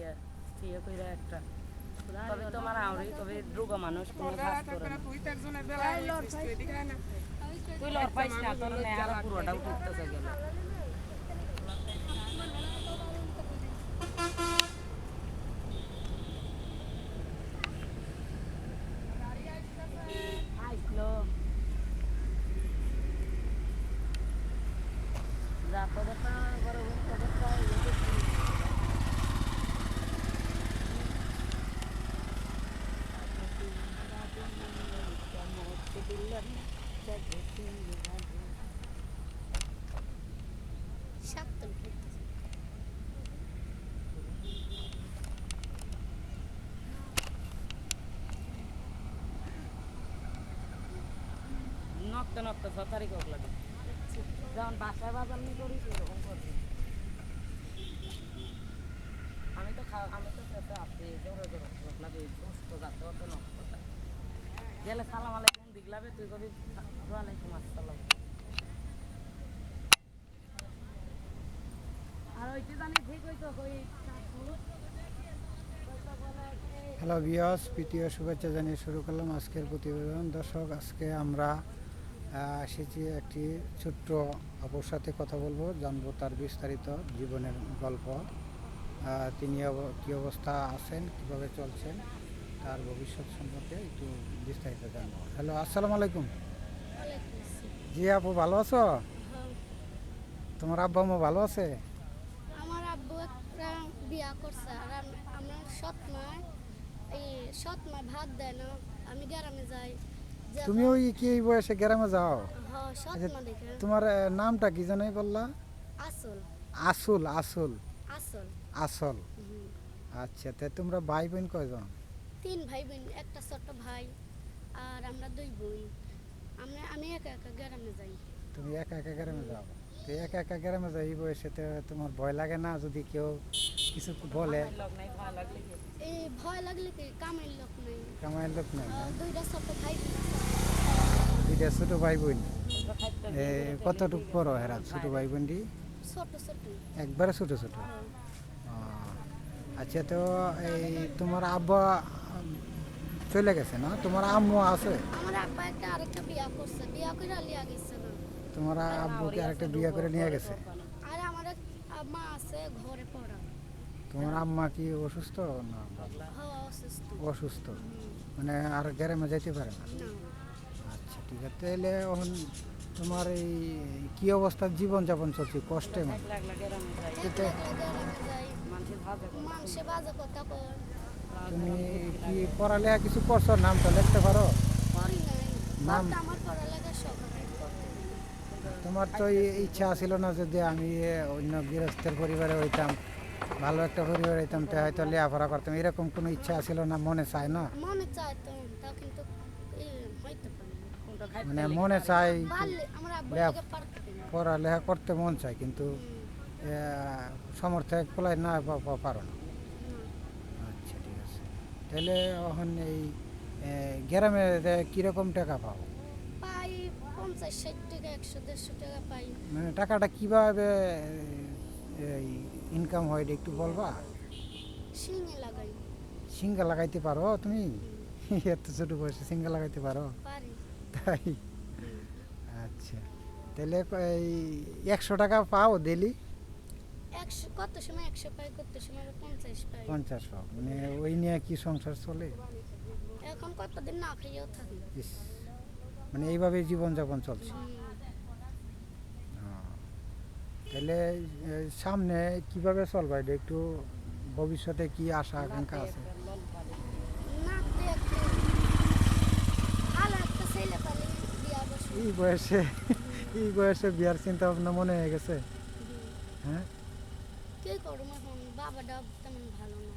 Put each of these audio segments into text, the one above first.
ইয়ে ইয়ে কইরা একটা। তবে তোমার আউরি তবে দ্রুগ মানুষ কোনো কাজ করে না। তুই লড় পাইস না। তোর নেহারা পুরোটা উঠতেছে গেল আইসলো যা পদটা বড় পদটা ইয়ে করছি সাতজন ঘুরতেছে নকতে নকতে ছ তারিখ হোক লাগে। যখন বাসায় বাজার নিয়ে করিস এরকম করবি। আমি তো খাওয়া আমি তো খেতে আসছি জোরে জোরে হোক লাগে সুস্থ যাতে অত নকতে গেলে সালাম আলাইকুম দিগলাবে তুই কবি ওয়ালাইকুম আসসালাম আর ওইটি জানি ঠিক হইতো কই হ্যালো বিয়স প্রীতীয় শুভেচ্ছা জানিয়ে শুরু করলাম আজকের প্রতিবেদন। দর্শক আজকে আমরা এসেছি একটি ছোট্ট অপর সাথে কথা বলব জানব তার বিস্তারিত জীবনের গল্প তিনি কী অবস্থা আছেন কীভাবে চলছেন তার ভবিষ্যৎ সম্পর্কে একটু বিস্তারিত জানব। হ্যালো আসসালামু আলাইকুম। জি আপু ভালো আছো? তোমার আব্বা আম্মা ভালো আছে? আমার আব্বু একটা বিয়া করছে আর আমার সৎ মা এই সৎ মা ভাত দেয় না আমি গ্রামে যাই। তুমি ওই কি এই বয়সে গ্রামে যাও? হ্যাঁ আচ্ছা, দেখে তোমার নামটা কি জানাই বললা? আসল। আসুল আসুল। আসল। আসল। আচ্ছা তে তোমরা ভাই বোন কয়জন? তিন ভাই বোন একটা ছোট ভাই আর আমরা দুই বোন। আমরা আমি একা একা গ্রামে যাই। তুমি একা একা গ্রামে যাও? তো একা একা গ্রামে যাও এই বয়সে তো তোমার ভয় লাগে না যদি কেউ কিছু বলে? লোক নাই ভালো লাগলে কি? এই ভয় লাগলে কি? কামের লোক নেই। কামাইয়ের লোক নাই দুইটা ছোট ভাই বোন দুইটা ছোট ভাই বোন কতটুক বড় হেরা? ছোট ভাই বোনটি একবারে ছোট ছোট? হ্যাঁ। আচ্ছা তো এই তোমার আব্বা চলে গেছে না? তোমার আম্মু আছে? আমার আব্বা একটা আরেকটা বিয়া করছে। বিয়া করে লিয়া গেছে না। তোমার আব্বুকে আরেকটা বিয়ে করে নিয়ে গেছে? আর আমার এক আছে ঘরে পড়া। তোমার আম্মা কি অসুস্থ না? হ্যাঁ অসুস্থ। অসুস্থ? মানে আর গ্রামে যেতে পারে না। ঠিক আছে তাহলে এখন তোমার এই কি অবস্থার জীবনযাপন চলছে কষ্টে মানে? তুমি কি পড়ালেখা কিছু করছ? নামটা লিখতে পারো। নাম? তোমার তো ইচ্ছা ছিল না যদি আমি অন্য গৃহস্থের পরিবারে হইতাম ভালো একটা পরিবার হইতাম তো হয়তো লেখাপড়া করতাম এরকম কোনো ইচ্ছা ছিল না? মনে চায় না? মনে চায় তো। মানে মনে না পড়ালেখা করতে মন চায় কিন্তু সামর্থ্য ফলাই না পারো না। আচ্ছা ঠিক আছে। তাহলে এখন এই গ্রামে কীরকম টাকা পাই মানে টাকাটা কীভাবে ইনকাম হয় একটু বলবা? সিঙ্গা লাগাইতে পারো তুমি? এত ছোট বয়সে সিঙ্গা লাগাইতে পারো? পারি। তাই। আচ্ছা। তাহলে এই একশো টাকা পাও ডেলি একশো কত সময় একশো পাই কত সময় পঞ্চাশ পাই? পঞ্চাশ পাও। মানে ওই নিয়ে কি সংসার চলে? এখন কতদিন না খাইয়েও থাকি। ইস, মানে এইভাবেই জীবনযাপন চলছে। তাহলে সামনে কীভাবে চলবে? এটা একটু ভবিষ্যতে কি আশা আকাঙ্ক্ষা আছে নাচতে একটু ভালো একটা ছেলে পালে বিয়া বসে এই বয়সে এই বয়সে বিয়ার চিন্তা ভাবনা মনে হয়ে গেছে। হ্যাঁ? কে করুম এখন? বাবাটা তেমন ভালো না।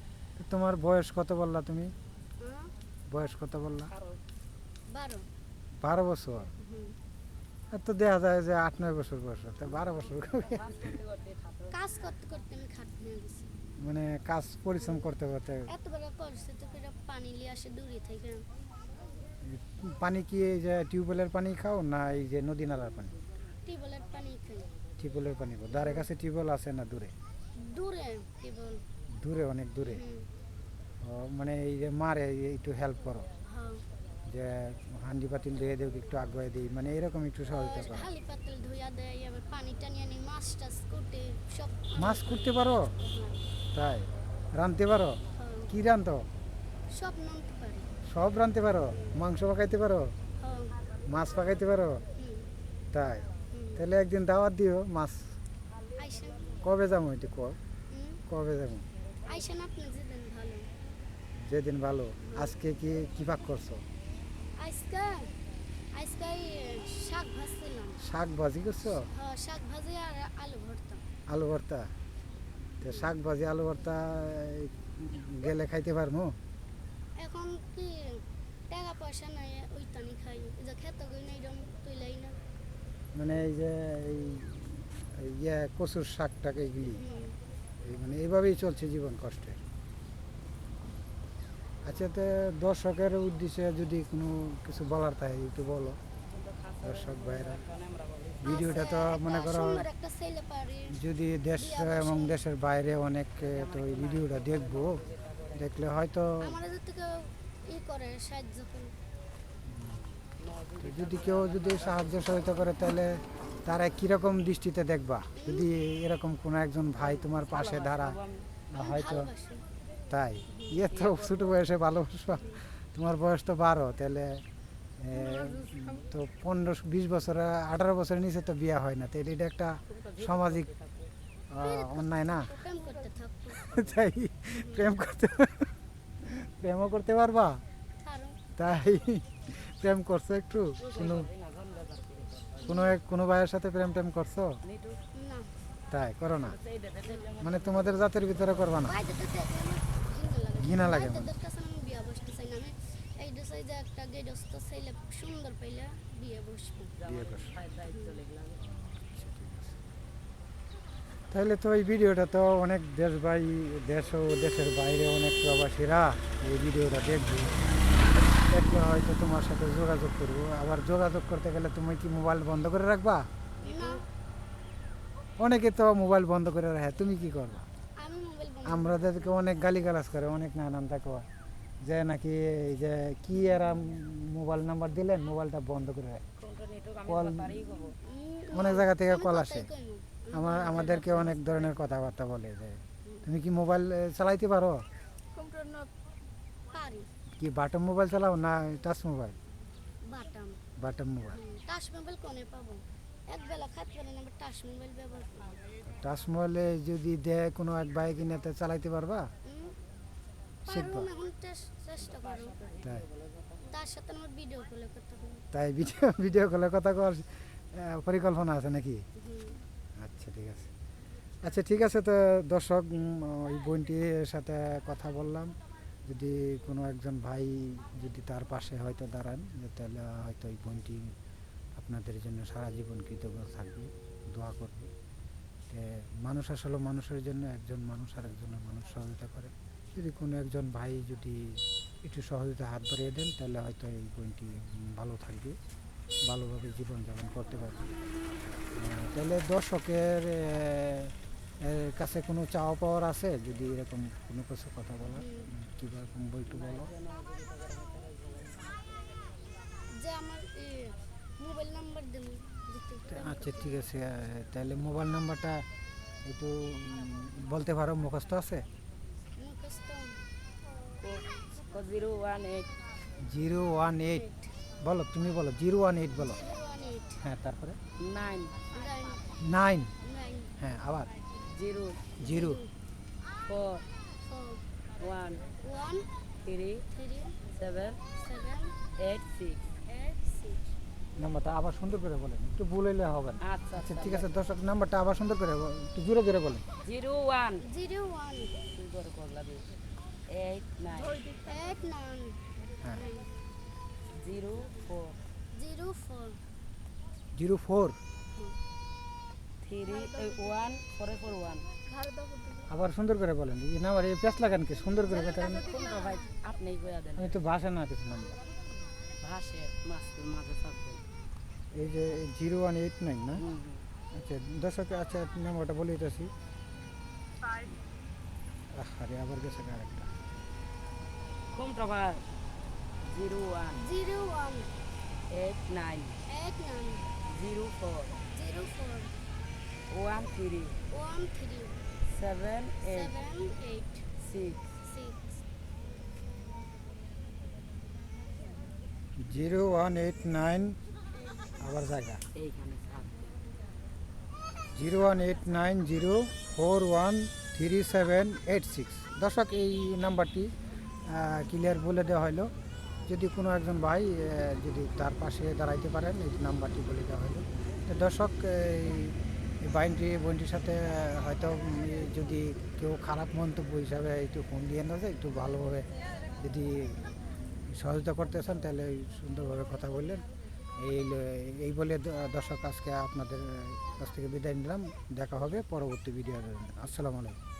তোমার বয়স কত বললা তুমি? বয়স কত বললা? বারো। বারো। বছর? তো দেখা যায় যে আট নয় বছর বয়স তা বারো বছর কাজ করতে করতে আমি খাট গেছি মানে কাজ পরিশ্রম করতে করতে? এত বড় পরিস্থিতি পানি নিয়ে আসে দূরে থেকে পানি কি এই যে টিউবওয়েলের পানি খাও না এই যে নদী নালার পানি? টিউবওয়েলের পানি খাই। টিউবওয়েলের পানি খাও দ্বারের কাছে টিউবওয়েল আছে না দূরে? দূরে টিউবওয়েল। দূরে অনেক দূরে? মানে এই যে মারে একটু হেল্প করো। হ্যাঁ। যে হান্ডি পাতিল দিয়ে দেও একটু আগুয়ে দিই মানে এরকম একটু সহযোগিতা করো। হালি পাতল ধুইয়া দেয় আবার পানি টানি আনি মাছ টাছ কুটে সব মাছ করতে পারো? তাই? রাঁধতে পারো? হ্যাঁ, কি রাঁধতো সব পারি সব রাঁধতে পারো? মাংস পাকাইতে পারো? মাছ পাকাইতে পারো? তাই। তাহলে একদিন দাওয়াত দিও মাছ। কবে যাব এটি ক কবে যাব? যেদিন ভালো। আজকে কি কি পাক করছ? শাক শাক ভাজি করছ? হ্যাঁ শাক ভাজি আলু ভর্তা। আলু ভর্তা। তো শাক ভাজি আলু ভর্তা গেলে খাইতে পারব এখন কি টাকা পয়সা নাই ওই টানি খাই। যে খেতে গই নাই এরকম তুইলাই না। মানে এই যে এই ইয়ে কচুর শাকটাকে এগুলি হুম। এই মানে এইভাবেই চলছে জীবন কষ্টের আচ্ছা তো দর্শকের উদ্দেশ্যে যদি কোনো কিছু বলার থাকে একটু বলো। দর্শক ভাইরা ভিডিওটা তো মনে করো যদি দেশ এবং দেশের বাইরে অনেক তো এই ভিডিওটা দেখব দেখলে হয়তো করে সাহায্য করে। যদি কেউ যদি সাহায্য সহায়তা করে তাহলে তারা কীরকম দৃষ্টিতে দেখবা? যদি এরকম কোনো একজন ভাই তোমার পাশে দাঁড়া হয়তো তাই? ইয়ে তো ছোটো বয়সে ভালোবাসা তোমার বয়স তো বারো তাহলে তো পনেরো বিশ বছর আঠারো বছরের নিচে তো বিয়ে হয় না। তাহলে এটা একটা সামাজিক অন্যায় না? তাই প্রেম করতে প্রেমও করতে পারবা? তাই প্রেম করছ একটু? কোনো কোনো এক- কোনো ভাইয়ের সাথে প্রেম টেম করছ? তাই করো না। মানে তোমাদের জাতের ভিতরে করবা না? ঘৃণা লাগে তাহলে তো এই ভিডিওটা তো অনেক দেশ ভাই দেশ ও দেশের বাইরে অনেক প্রবাসীরা এই ভিডিওটা দেখবে। দেখলে হয়তো তোমার সাথে যোগাযোগ করব। আবার যোগাযোগ করতে গেলে তুমি কি মোবাইল বন্ধ করে রাখবা? অনেকে তো মোবাইল বন্ধ করে রাখে তুমি কি করবা? আমি মোবাইল বন্ধ আমাদেরকে অনেক গালিগালাজ করে অনেক নানান তাকে যে নাকি এই যে কি এরা মোবাইল নাম্বার দিলেন মোবাইলটা বন্ধ করে রাখে। কল- অনেক জায়গা থেকে কল আসে। আমার আমাদেরকে অনেক ধরনের কথাবার্তা বলে যে তুমি কি মোবাইল চালাইতে পারো? কম্পিউটার না পারি কি বাটন মোবাইল চালাও না touch mobile? Button button mobile. Touch mobile কোনে পাবো? এক বেলা খাইতে পারেন আবার টাচ মোবাইল ব্যবহার করব টাচ মোবাইলে যদি দেয় কোনো এক বাইক কিনে তো চালাইতে পারবা? শিখবা। পারুন এখন চেস- চেষ্টা করো তাই। তার সাথে আমার ভিডিও কলে করতে হবে তাই ভিডিও ভিডিও কলে কথা কর পরিকল্পনা আছে নাকি? হুম। আচ্ছা ঠিক আছে। আচ্ছা ঠিক আছে তো দর্শক উম, ওই বোনটির সাথে কথা বললাম। যদি কোনো একজন ভাই যদি তার পাশে হয়তো দাঁড়ান তাহলে হয়তো ওই বোনটি আপনাদের জন্য সারা জীবন কৃতজ্ঞ থাকবে দোয়া করবে। মানুষ আসলে মানুষের জন্য একজন মানুষ আর একজনের মানুষ সহযোগিতা করে। যদি কোনো একজন ভাই যদি একটু সহযোগিতা হাত বাড়িয়ে দেন তাহলে হয়তো এই উম, ভালো থাকবে ভালোভাবে জীবনযাপন করতে পারবে। তাহলে দর্শকের কাছে কোনো চাওয়া পাওয়ার আছে? যদি এরকম কোনো কিছু কথা বলার কীরকম বইটু বলো। যে আমার মোবাইল নাম্বার দেবো আচ্ছা ঠিক আছে তাহলে মোবাইল নাম্বারটা একটু বলতে পারো মুখস্থ আছে? Zero one eight. Zero one eight. বলো তুমি বলো জিরো ওয়ান এইট বলো। হ্যাঁ তারপরে? নাইন। নাইন। হ্যাঁ আবার? Zero zero four four one one three three seven seven eight six eight six নাম্বারটা আবার সুন্দর করে বলেন। একটু বলেলে হবে না। আচ্ছা আচ্ছা ঠিক আছে দর্শক নাম্বারটা আবার সুন্দর করে বল- একটু জোরে জোরে বলেন। Zero one zero one eight nine eight nine zero four zero four zero four three one ফোরে ফোর ওয়ান। আবার সুন্দর করে বলেন এই নাম্বার এই পেঁচ লাগান কি? সুন্দর করে কথা ভাই আপনি আমি তো ভাষা না কিছু নাম্বার ভাসে মাছ মাঝে থাকবে এই যে জিরো ওয়ান এইট নাইন না? আচ্ছা দর্শক আচ্ছা নাম্বারটা বলে দিতেছি। আরে আবার গেছে আরেকটা। কোনটা ভাই। Zero one. Zero one. Eight nine. Eight nine. Zero four. Zero four. One three one three seven eight seven eight six six zero one eight nine আবার জায়গা। এইখানে zero one eight nine zero four one three seven eight six দর্শক এই নাম্বারটি clear বলে দেওয়া হলো যদি কোনো একজন ভাই যদি তার পাশে দাঁড়াইতে পারেন এই নাম্বারটি বলে দেওয়া হলো তো দর্শক এই বাইনটি বোনটির সাথে হয়তো যদি কেউ খারাপ মন্তব্য হিসাবে একটু ফোন দিয়ে না একটু ভালোভাবে যদি সহযোগিতা করতে চান, তাহলে সুন্দরভাবে কথা বললেন। এই এই বলে দর্শক, আজকে আপনাদের কাছ থেকে বিদায় নিলাম। দেখা হবে পরবর্তী ভিডিও আসসালামু আলাইকুম।